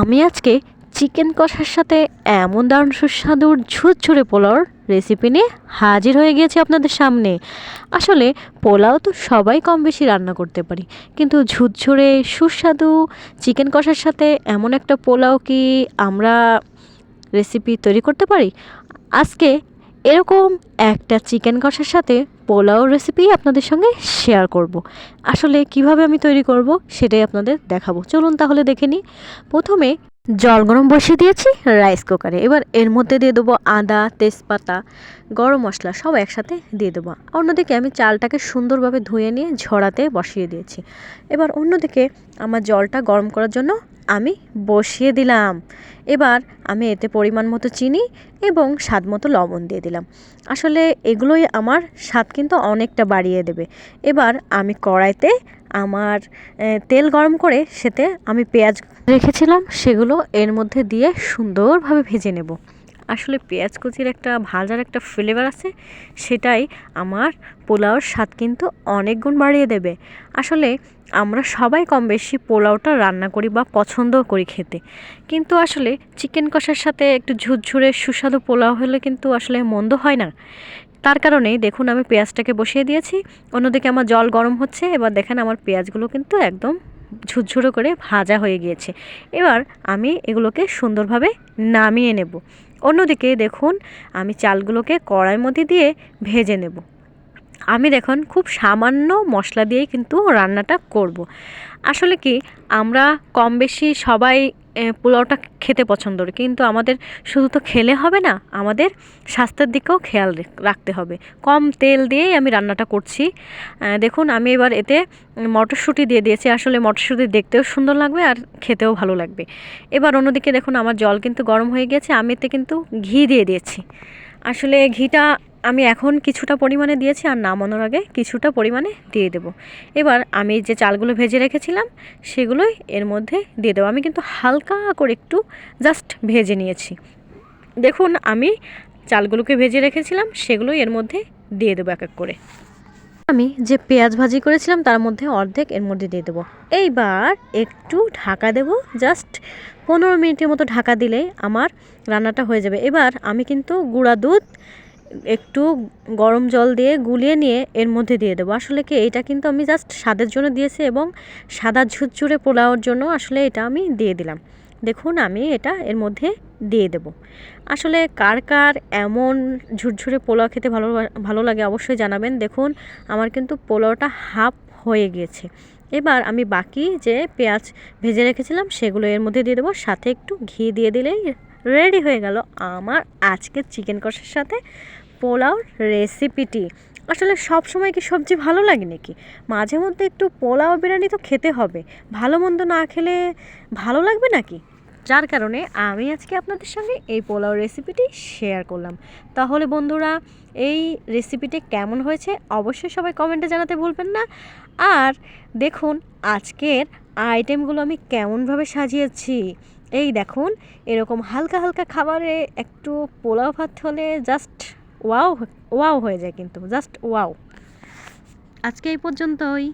আমি আজকে চিকেন কষার সাথে এমন দারুণ সুস্বাদুর ঝুরঝুরে পোলাওর রেসিপি নিয়ে হাজির হয়ে গিয়েছি আপনাদের সামনে। আসলে পোলাও তো সবাই কম বেশি রান্না করতে পারি, কিন্তু ঝুরঝুরে, সুস্বাদু চিকেন কষার সাথে এমন একটা পোলাও কি আমরা রেসিপি তৈরি করতে পারি? আজকে এরকম একটা চিকেন কষার সাথে পোলাও রেসিপি আপনাদের সঙ্গে শেয়ার করব। আসলে কীভাবে আমি তৈরি করব সেটাই আপনাদের দেখাবো। চলুন তাহলে দেখে নিই। প্রথমে জল গরম বসিয়ে দিয়েছি রাইস কুকারে এবার এর মধ্যে দিয়ে দেবো আদা, তেজপাতা, গরম মশলা সব একসাথে দিয়ে দেবো। অন্যদিকে আমি চালটাকে সুন্দরভাবে ধুয়ে নিয়ে ঝরাতে বসিয়ে দিয়েছি। এবার অন্যদিকে আমার জলটা গরম করার জন্য আমি বসিয়ে দিলাম। এবার আমি এতে পরিমাণ মতো চিনি এবং স্বাদ মতো লবণ দিয়ে দিলাম। আসলে এগুলোই আমার স্বাদ কিন্তু অনেকটা বাড়িয়ে দেবে। এবার আমি কড়াইতে আমার তেল গরম করে সেতে আমি পেঁয়াজ রেখেছিলাম, সেগুলো এর মধ্যে দিয়ে সুন্দরভাবে ভেজে নেব। আসলে পেঁয়াজ কুচির একটা ভাজার একটা ফ্লেভার আছে, সেটাই আমার পোলাওর স্বাদ কিন্তু অনেক গুণ বাড়িয়ে দেবে। আসলে আমরা সবাই কম বেশি পোলাওটা রান্না করি বা পছন্দও করি খেতে। কিন্তু আসলে চিকেন কষার সাথে একটু ঝুরঝুরে সুস্বাদু পোলাও হলে কিন্তু আসলে মন্দ হয় না। তার কারণেই দেখুন আমি পেঁয়াজটাকে বসিয়ে দিয়েছি, অন্যদিকে আমার জল গরম হচ্ছে, এবার দেখেন আমার পেঁয়াজগুলো কিন্তু একদম ঝুরঝুরো করে ভাজা হয়ে গিয়েছে। এবার আমি এগুলোকে সুন্দরভাবে নামিয়ে নেব। অন্যদিকে দেখুন, আমি চালগুলোকে কড়াই মধ্যে দিয়ে ভেজে নেব। আমি দেখুন, খুব সামান্য মশলা দিয়েই কিন্তু রান্নাটা করব। আসলে কি, আমরা কম বেশি সবাই পোলাওটা খেতে পছন্দ করি। কিন্তু আমাদের শুধু তো খেলে হবে না, আমাদের স্বাস্থ্যের দিকেও খেয়াল রাখতে হবে। কম তেল দিয়েই আমি রান্নাটা করছি। দেখুন, আমি এবার এতে মটরশুঁটি দিয়ে দিয়েছি। আসলে মটরশুঁটি দেখতেও সুন্দর লাগবে আর খেতেও ভালো লাগবে। এবার অন্যদিকে দেখুন, আমার জল কিন্তু গরম হয়ে গেছে আমি এতে কিন্তু ঘি দিয়ে দিয়েছি। আসলে ঘিটা আমি এখন কিছুটা পরিমাণে দিয়েছি আর নামানোর আগে কিছুটা পরিমাণে দিয়ে দেবো। এবার আমি যে চালগুলো ভেজে রেখেছিলাম, সেগুলোই এর মধ্যে দিয়ে দেবো। আমি কিন্তু হালকা করে একটু জাস্ট ভেজে নিয়েছি। দেখুন, আমি চালগুলোকে ভেজে রেখেছিলাম, সেগুলোই এর মধ্যে দিয়ে দেবো এক এক করে। আমি যে পেঁয়াজ ভাজি করেছিলাম, তার মধ্যে অর্ধেক এর মধ্যে দিয়ে দেবো। এইবার একটু ঢাকা দেব, জাস্ট পনেরো মিনিটের মতো ঢাকা দিলে আমার রান্নাটা হয়ে যাবে। এবার আমি কিন্তু গুঁড়া দুধ একটু গরম জল দিয়ে গুলিয়ে নিয়ে এর মধ্যে দিয়ে দেবো। আসলে কি, এটা কিন্তু আমি জাস্ট স্বাদের জন্য দিয়েছি এবং সাদা ঝুরঝুরে পোলাওর জন্য আসলে এটা আমি দিয়ে দিলাম। দেখুন, আমি এটা এর মধ্যে দিয়ে দেব। আসলে কার কার এমন ঝুরঝুরে পোলাও খেতে ভালো ভালো লাগে অবশ্যই জানাবেন। দেখুন, আমার কিন্তু পোলাওটা হাফ হয়ে গিয়েছে। এবার আমি বাকি যে পেঁয়াজ ভেজে রেখেছিলাম, সেগুলো এর মধ্যে দিয়ে দেবো। সাথে একটু ঘি দিয়ে দিলেই রেডি হয়ে গেল আমার আজকের চিকেন কষার সাথে। পোলাওর রেসিপিটি আসলে সব সময় কি সবজি ভালো লাগে নাকি? মাঝে মধ্যে একটু পোলাও বিরিয়ানি তো খেতে হবে। ভালো মন্দ না খেলে ভালো লাগবে নাকি? যার কারণে আমি আজকে আপনাদের সঙ্গে এই পোলাও রেসিপিটি শেয়ার করলাম। তাহলে বন্ধুরা, এই রেসিপিটি কেমন হয়েছে অবশ্যই সবাই কমেন্টে জানাতে ভুলবেন না। আর দেখুন, আজকের আইটেমগুলো আমি কেমনভাবে সাজিয়েছি। এই দেখুন, এরকম হালকা হালকা খাবারে একটু পোলাও ভাত হলে জাস্ট ওয়াও ওয়াও হয়ে যায় কিন্তু জাস্ট ওয়াও। আজকে এই পর্যন্তই।